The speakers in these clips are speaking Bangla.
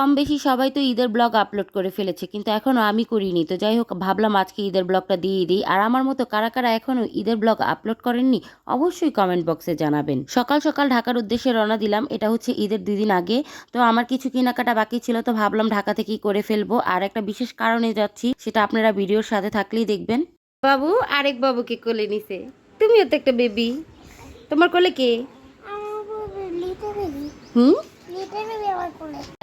কম বেশি সবাই তো ঈদের ব্লগ আপলোড করে ফেলেছে কিন্তু এখনও আমি করিনি। তো যাই হোক ভাবলাম আজকে ঈদের ব্লগটা দিয়ে দিই। আর আমার মতো কারা কারা এখনও ঈদের ব্লগ আপলোড করেননি অবশ্যই কমেন্ট বক্সে জানাবেন। সকাল সকাল ঢাকার উদ্দেশ্যে রওনা দিলাম এটা হচ্ছে ঈদের দুই দিন আগে। তো আমার কিছু কেনাকাটা বাকি ছিল তো ভাবলাম ঢাকা থেকেই করে ফেলব। আর একটা বিশেষ কারণে যাচ্ছি সেটা আপনারা ভিডিওর সাথে থাকলেই দেখবেন। বাবু আরেক বাবুকে কোলে নিছে। তুমিও তো একটা বেবি তোমার কোলে কে? হুম?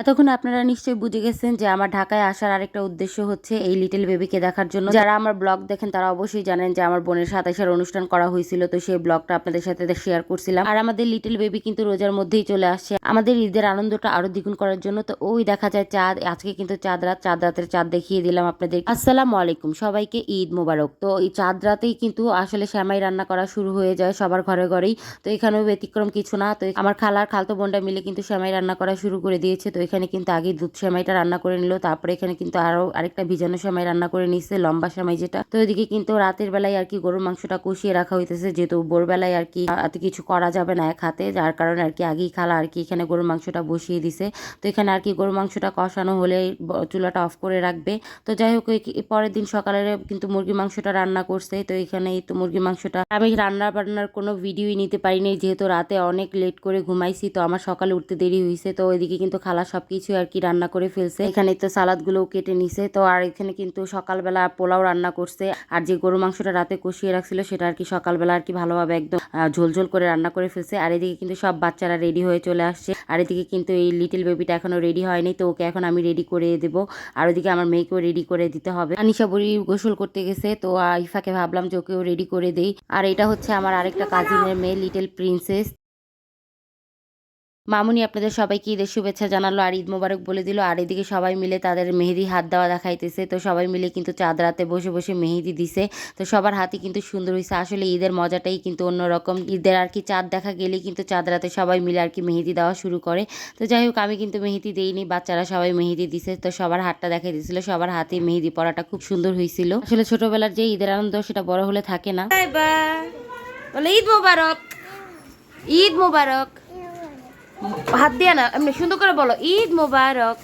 এতক্ষণ আপনারা নিশ্চয়ই বুঝে গেছেন যে আমার ঢাকায় আসার আরেকটা উদ্দেশ্য হচ্ছে এই লিটল বেবিকে দেখার জন্য। যারা আমার ব্লগ দেখেন, তারা অবশ্যই জানেন যে আমার বোনের সাতাশের অনুষ্ঠান করা হয়েছিল, তো সেই ব্লগটা আপনাদের সাথে শেয়ার করছিলাম। আর আমাদের লিটল বেবি কিন্তু রোজার মধ্যেই চলে আসছে। আমাদের ঈদের আনন্দটা আরও দ্বিগুণ করার জন্য, তো ওই দেখা যায় চাঁদ, আজকে কিন্তু চাঁদ রাত, চাঁদ রাতের চাঁদ দেখিয়ে দিলাম আপনাদের। আসসালামু আলাইকুম, সবাইকে ঈদ মোবারক। তো এই চাঁদ রাতেই কিন্তু আসলে শ্যামাই রান্না করা শুরু হয়ে যায় সবার ঘরে ঘরেই, তো এখানেও ব্যতিক্রম কিছু না। তো আমার খালার খালতো বোনটা মিলে কিন্তু শ্যামাই রান্না করা শুরু করে দিয়েছে। তো এখানে কিন্তু আগে দুধ সেমাইটা রান্না করে নিল। তারপরে এখানে কিন্তু আরও আরেকটা ভিজানো সেমাই রান্না করে নিচ্ছে লম্বা সেমাই যেটা। তো এদিকে কিন্তু রাতের বেলায় আর কি গরুর মাংসটা কষিয়ে রাখা হইতেছে। যেহেতু ভোরবেলায় আর কি এত কিছু করা যাবে না এক হাতে। যার কারণে আর কি আগেই খালা আর কি এখানে গরুর মাংসটা বসিয়ে দিছে। তো এখানে আর কি গরুর মাংসটা কষানো হলে চুলাটা অফ করে রাখবে। তো যাই হোক পরের দিন সকালে কিন্তু মুরগি মাংসটা রান্না করছে। তো এখানে তো মুরগি মাংসটা আমি রান্না বান্নার কোনো ভিডিওই নিতে পারিনি। যেহেতু রাতে অনেক লেট করে ঘুমাইছি, তো আমার সকালে উঠতে দেরি হয়েছে তো ওইদিকে কিন্তু খালা সবকিছু আর কি রান্না করে ফেলছে। এখানে তো সালাদ গুলোও কেটে নিছে, তো আর এখানে কিন্তু সকালবেলা পোলাও রান্না করছে। আর যে গরু মাংসটা রাতে কষিয়ে রাখছিল, সেটা আর কি সকালবেলা আর কি ভালোভাবে একদম ঝোলঝোল করে রান্না করে ফেলছে। আর এদিকে কিন্তু সব বাচ্চারা রেডি হয়ে চলে আসছে। আর এদিকে কিন্তু এই লিটল বেবিটা এখনও রেডি হয়নি, তো ওকে এখন আমি রেডি করে দেবো। আর ওদিকে আমার মেয়েকেও রেডি করে দিতে হবে। আনিশা বুড়ি গোসল করতে গেছে, তো আইফাকে ভাবলাম যে ওকেও রেডি করে দেই। আর এটা হচ্ছে আমার আরেকটা কাজিনের মেয়ে, লিটল প্রিন্সেস। মামুনি আপনাদের সবাইকে ঈদের শুভেচ্ছা জানালো আর ঈদ মোবারক বলে দিল। আর এদিকে সবাই মিলে তাদের মেহেদি হাত দেওয়া দেখাইতেছে। তো সবাই মিলে কিন্তু চাঁদ রাতে বসে বসে মেহেদি দিছে। তো সবার হাতে কিন্তু সুন্দর হয়েছে আসলে ঈদের মজাটাই কিন্তু অন্যরকম। ঈদের আর কি চাঁদ দেখা গেলেই কিন্তু চাঁদ রাতে সবাই মিলে আর কি মেহেদি দেওয়া শুরু করে। তো যাই হোক আমি কিন্তু মেহেদি দেইনি বাচ্চারা সবাই মেহেদি দিছে। তো সবার হাতটা দেখাই দিয়েছিল সবার হাতে মেহেদি পরাটা খুব সুন্দর হয়েছিল আসলে ছোটবেলার যে ঈদের আনন্দ সেটা বড় হলে থাকে না। বলে ঈদ মোবারক। ঈদ মোবারক। হাত দিয়া না এমনি সুন্দর করে বলো ঈদ মোবারক।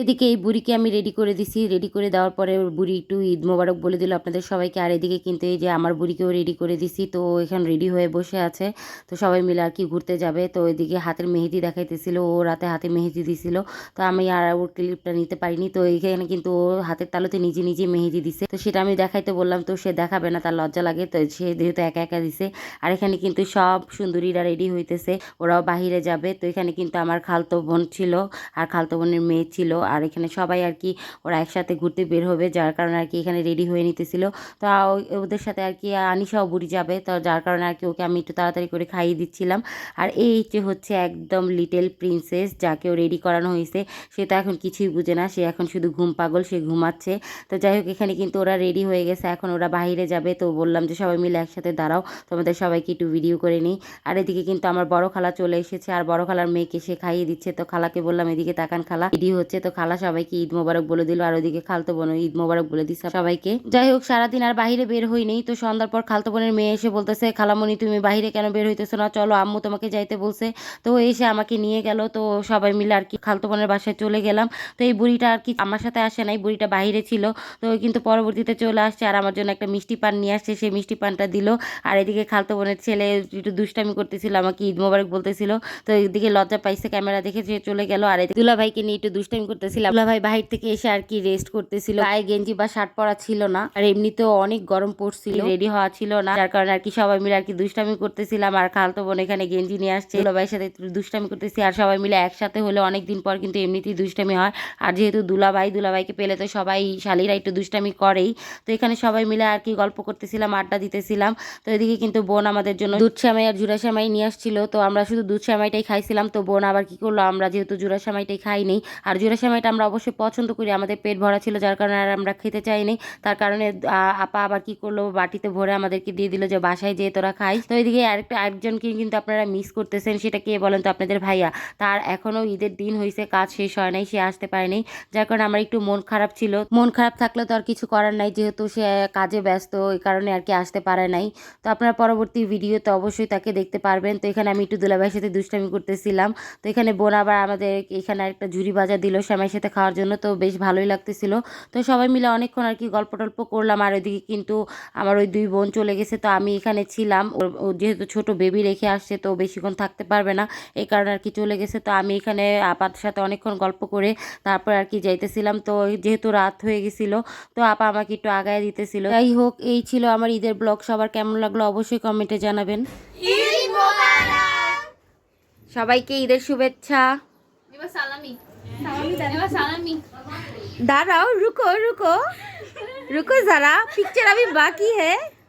এদিকে এই বুড়িকে আমি রেডি করে দিছি। রেডি করে দেওয়ার পরে বুড়ি একটু ঈদ মোবারক বলে দিল আপনাদের সবাইকে। আর এদিকে কিন্তু এই যে আমার বুড়িকেও রেডি করে দিছি, তো এখানে রেডি হয়ে বসে আছে। তো সবাই মিলে আর কি ঘুরতে যাবে। তো এদিকে হাতের মেহেদি দেখাইতেছিল, ও রাতে হাতে মেহেদি দিছিল। তো আমি আর ওর ক্লিপটা নিতে পারিনি। তো এইখানে কিন্তু ও হাতের তালুতে নিজে নিজে মেহেদি দিছে। তো সেটা আমি দেখাইতে বললাম, তো সে দেখাবে না, তার লজ্জা লাগে। তো সে যেহেতু একা একা দিছে। আর এখানে কিন্তু সব সুন্দরীরা রেডি হইতেছে, ওরাও বাহিরে যাবে। তো এখানে কিন্তু আমার খালতো বোন ছিল, আর খালতো বোনের মেয়ে ছিল। আর এখানে সবাই আর কি ওরা একসাথে ঘুরতে বের হবে, যার কারণে আর কি এখানে রেডি হয়ে নিতেছিল। তো ওদের সাথে আর কি আনিশাও বুড়ি যাবে, তো যার কারণে আর কি ওকে আমি একটু তাড়াতাড়ি করে খাইয়ে দিচ্ছিলাম। আর এই যে হচ্ছে একদম লিটল প্রিন্সেস যাকেও রেডি করানো হয়েছে, সে তো এখন কিছুই বুঝে না, সে এখন শুধু ঘুম পাগল, সে ঘুমাচ্ছে। তো যাই হোক, এখানে কিন্তু ওরা রেডি হয়ে গেছে, এখন ওরা বাইরে যাবে। তো বললাম যে সবাই মিলে একসাথে দাঁড়াও, তোমাদের সবাইকে একটু ভিডিও করে নিই। আর এদিকে কিন্তু আমার বড় খালা চলে এসেছে, আর বড় খালার মেয়েকে সে খাইয়ে দিচ্ছে। তো খালাকে বললাম, এদিকে তাকান খালা রেডি হচ্ছে। তো খালা সবাইকে ঈদ মোবারক বলে দিল, আর ওদিকে খালতো বোন ঈদ মোবারক বলে দিচ্ছে সবাইকে। যাই হোক, সারাদিন আর বাইরে বের হইনি তো সন্ধ্যার পর খালতো বোনের মেয়ে এসে বলতেছে, খালামণি, তুমি বাইরে কেন বের হইতেছো না? চলো, আম্মু তোমাকে যাইতে বলছে। তো এসে আমাকে নিয়ে গেল, তো সবাই মিলে আর কি খালতো বোনের বাসায় চলে গেলাম। তো এই বুড়িটা আর কি আমার সাথে আসে নাই, বুড়িটা বাইরে ছিল। তো কিন্তু পরবর্তীতে চলে আসছে, আর আমার জন্য একটা মিষ্টি পান নিয়ে আসছে, সেই মিষ্টি পানটা দিল। আর এদিকে খালতো বোনের ছেলে একটু দুষ্টামি করতেছিল, আমাকে ঈদ মোবারক বলতেছিল। তো এদিকে লজ্জা পাইছে, ক্যামেরা দেখে সে চলে গেল। আর এদিকে দুলা ভাইকে নিয়ে একটু দুষ্টামি করতেছিলাম। ভাই বাহির থেকে এসে আর কি রেস্ট করতেছিল। গায়ে গেঞ্জি বা শার্ট পরা ছিল না। আর এমনিতেও অনেক গরম পড়ছিল। রেডি হওয়া ছিল না। যার কারণে আর কি সবাই মিলে আর কি দুষ্টামি করতেছিলাম। আর খালতো বোন এখানে গেঞ্জি নিয়ে আসছে। ভাইয়ের সাথে দুষ্টামি করতেছি। আর সবাই মিলে একসাথে হলে অনেক দিন পর কিন্তু এমনিতেই দুষ্টামি হয়। আর যেহেতু দুলাভাই, দুলাভাইকে পেলে তো সবাই শালিরা একটু দুষ্টামি করেই। তো এখানে সবাই মিলে আর কি গল্প করতেছিলাম, আড্ডা দিতেছিলাম। তো এদিকে কিন্তু বোন আমাদের জন্য দুধ শ্যামাই আর জুড়া শ্যামাই নিয়ে আসছিল। তো আমরা শুধু দুধ শ্যামাইটাই খাইছিলাম। তো বোন আবার কি করল? আমরা যেহেতু জুড়া শ্যামাইটাই খাইনি। আর জুড়া সেমাইটা আমরা অবশ্যই পছন্দ করি। আমাদের পেট ভরা ছিল যার কারণে আর আমরা খেতে চাইনি। তার কারণে আপা আবার কি করল? বাটিতে ভরে আমাদেরকে দিয়ে দিল যে, বাসায় যেয়ে তোরা খাই তো এদিকে আরেকটা একজনকে কিন্তু আপনারা মিস করতেছেন। সেটা কে বলেন তো আপনাদের ভাইয়া। তার এখনও ঈদের দিন হয়েছে কাজ শেষ হয় নাই, সে আসতে পারেনি। যার কারণে আমার একটু মন খারাপ ছিল। মন খারাপ থাকলে তো আর কিছু করার নাই, যেহেতু সে কাজে ব্যস্ত, ওই কারণে আর কি আসতে পারে নাই। তো আপনারা পরবর্তী ভিডিওতে অবশ্যই তাকে দেখতে পারবেন। তো এখানে আমি একটু দুলাভাইয়ের সাথে দুষ্টামি করতেছিলাম। তো এখানে বোন আবার আমাদের এখানে একটা ঝুড়ি বাজা দিল। শ্যামাইয়ের সাথে খাওয়ার জন্য তো বেশ ভালোই লাগতেছিল। তো সবাই মিলে অনেকক্ষণ আর কি গল্প টল্প করলাম। আর ওইদিকে কিন্তু আমার ওই দুই বোন চলে গেছে তো আমি এখানে ছিলাম। ওর- যেহেতু ছোট বেবি রেখে আসছে তো বেশিক্ষণ থাকতে পারবে না। এই কারণে আর কি চলে গেছে। তো আমি এখানে আপার সাথে অনেকক্ষণ গল্প করে তারপর আর কি যাইতেছিলাম। তো যেহেতু রাত হয়ে গেছিল তো আপা আমাকে একটু আগায় দিতেছিল। যাই হোক এই ছিল আমার ঈদের ব্লগ। সবার কেমন লাগল অবশ্যই কমেন্টে জানাবেন। সবাইকে ঈদের শুভেচ্ছা। সালামি। दाराओ रुको रुको। रुको ज़रा पिक्चर अभी बाकी है।